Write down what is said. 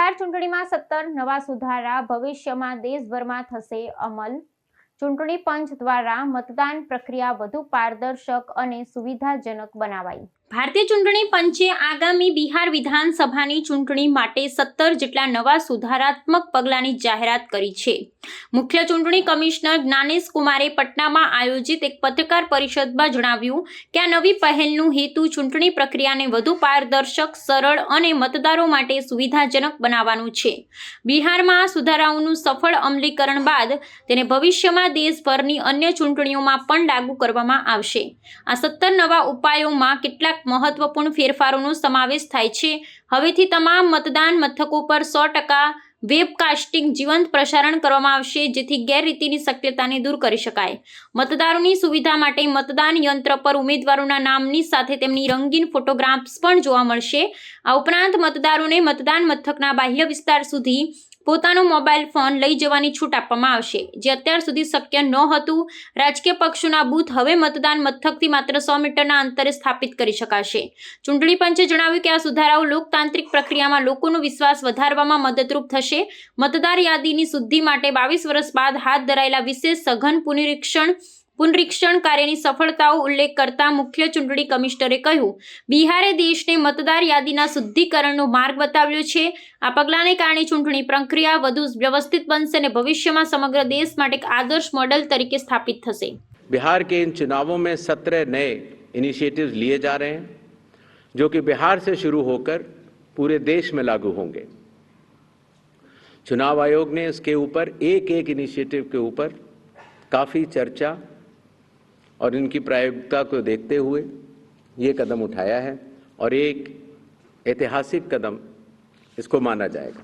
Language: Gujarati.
બિહાર ચૂંટણીમાં સત્તર, નવા સુધારા, ભવિષ્યમાં દેશભરમાં થશે અમલ. ચૂંટણી પંચ દ્વારા મતદાન પ્રક્રિયા વધુ પારદર્શક અને સુવિધાજનક બનાવાઈ. ભારતીય ચૂંટણી પંચે આગામી બિહાર વિધાનસભાની ચૂંટણી માટે સત્તર જેટલા નવા સુધારાત્મક પગલાંની જાહેરાત કરી છે. મુખ્ય ચૂંટણી કમિશનર જ્ઞાનેશ કુમારે પટનામાં આયોજિત એક પત્રકાર પરિષદમાં જણાવ્યું કે આ નવી પહેલનું હેતુ ચૂંટણી પ્રક્રિયાને વધુ પારદર્શક, સરળ અને મતદારો માટે સુવિધાજનક બનાવવાનું છે. બિહારમાં આ સુધારાઓનું સફળ અમલીકરણ બાદ તેને ભવિષ્યમાં દેશભરની અન્ય ચૂંટણીઓમાં પણ લાગુ કરવામાં આવશે. આ સત્તર નવા ઉપાયોમાં કેટલાક મહત્વપૂર્ણ ફેરફારોનો સમાવેશ થાય છે. હવેથી તમામ મતદાન મથકો પર સો ટકા વેબકાસ્ટિંગ જીવંત પ્રસારણ કરવામાં આવશે, જેથી ગેરરીતિની શક્યતાને દૂર કરી શકાય. મતદારોની સુવિધા માટે મતદાન યંત્ર પર ઉમેદવારોના નામની સાથે તેમની રંગીન ફોટોગ્રાફ્સ પણ જોવા મળશે. આ ઉપરાંત મતદારોને મતદાન મથકના બાહ્ય વિસ્તાર સુધી પોતાનો મોબાઈલ ફોન લઈ જવાની છૂટ આપવામાં આવશે. જે અત્યાર સુધી શક્ય ન હતું, રાજકીય પક્ષોના બૂથ હવે મતદાન મથકથી માત્ર સો મીટરના અંતરે સ્થાપિત કરી શકાશે. ચૂંટણી પંચે જણાવ્યું કે આ સુધારાઓ લોકતાંત્રિક પ્રક્રિયામાં લોકોનો વિશ્વાસ વધારવામાં મદદરૂપ થશે. મતદાર યાદીની શુદ્ધિ માટે બાવીસ વર્ષ બાદ હાથ ધરાયેલા વિશેષ સઘન પુનરીક્ષણ પુનરીક્ષણ કાર્યની સફળતાઓ ઉલ્લેખ કરતા મુખ્ય ચૂંટણી કમિશનરે કહ્યું બિહારે દેશને મતદાર યાદીના શુદ્ધિકરણનો માર્ગ બતાવ્યો છે આ પગલાંને કારણે ચૂંટણી પ્રક્રિયા વધુ વ્યવસ્થિત બનશે અને ભવિષ્યમાં સમગ્ર દેશ માટે એક આદર્શ મોડેલ તરીકે સ્થાપિત થશે बिहार के इन चुनावों में सत्रह नए इनिशिएटिव्स लिए जा रहे हैं जो कि बिहार से शुरू होकर पूरे देश में लागू होंगे चुनाव आयोग ने इसके ऊपर एक एक इनिशिएटिव के ऊपर काफ़ी चर्चा और इनकी प्रायोगिकता को देखते हुए ये कदम उठाया है और एक ऐतिहासिक कदम इसको माना जाएगा